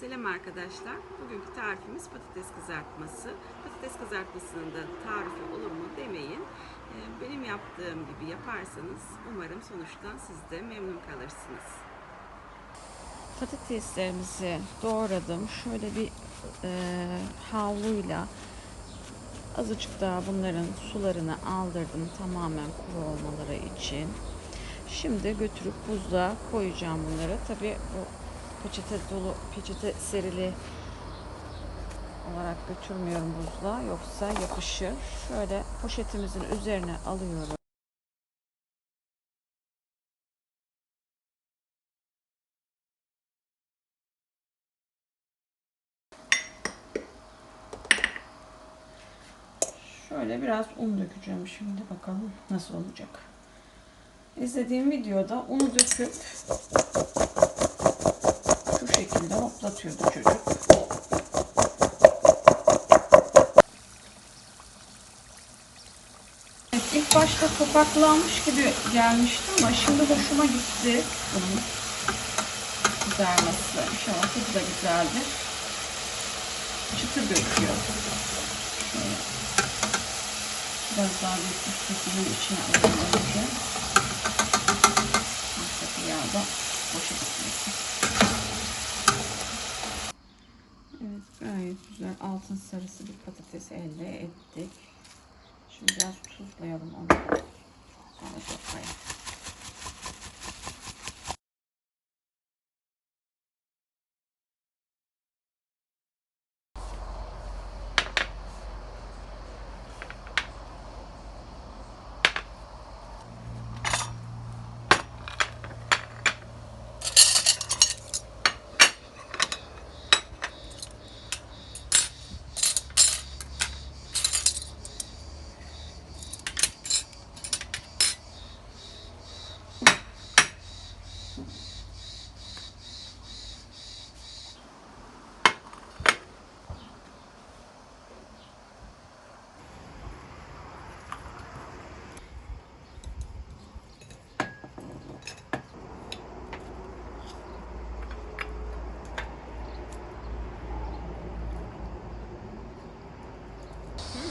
Selam arkadaşlar. Bugünkü tarifimiz patates kızartması. Patates kızartmasının da tarifi olur mu demeyin. Ee, Benim yaptığım gibi yaparsanız umarım sonuçtan siz de memnun kalırsınız. Patateslerimizi doğradım. Şöyle bir e, havluyla azıcık daha bunların sularını aldırdım tamamen kuru olmaları için. Şimdi götürüp buzluğa koyacağım bunları. Tabi bu peçete dolu, peçete serili olarak götürmüyorum buzluğa yoksa yapışır. Şöyle poşetimizin üzerine alıyorum. Şöyle biraz un dökeceğim şimdi bakalım nasıl olacak. İzlediğim videoda unu döküp hoplatıyordu çocuk. Evet, ilk başta topaklanmış gibi gelmişti ama şimdi hoşuma gitti bunun kızarması. İnşallah tadı da güzeldir. Çıtır döküyor. Şöyle biraz daha bir içine alalım önce. Artık Evet gayet güzel altın sarısı bir patates elde ettik. Şimdi biraz tuzlayalım onu. Sonra toplayalım.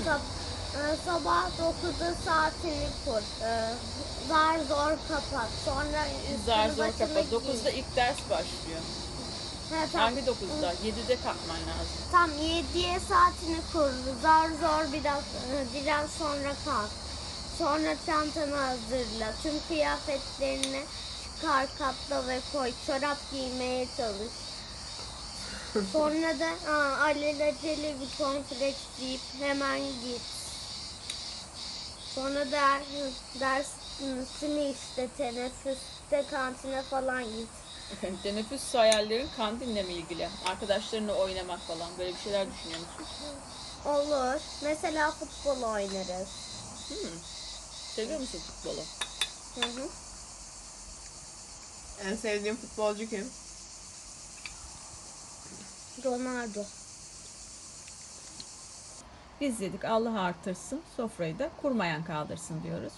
Sab- e, sabah 9'da saatini kur. E, Zar zor kapat. Sonra üstünü Zar zor başını kapat. giy. 9'da ilk ders başlıyor. He, tam, Hangi 9'da? 7'de kalkman lazım. Tam 7'ye saatini kur. Zar zor biraz e, biraz sonra kalk. Sonra çantanı hazırla. Tüm kıyafetlerini çıkar katla ve koy. Çorap giymeye çalış. Sonra da aa, alelacele bir kompleks giyip hemen git. Sonra der, dersini işte teneffüste kantine falan git. Teneffüs hayallerin kandinle mi ilgili? Arkadaşlarınla oynamak falan. Böyle bir şeyler düşünüyor musun? Olur. Mesela futbol oynarız. Hmm. Seviyor musun futbolu? Hı hı. En sevdiğim futbolcu kim? Ronaldo. Biz yedik Allah artırsın sofrayı da kurmayan kaldırsın diyoruz.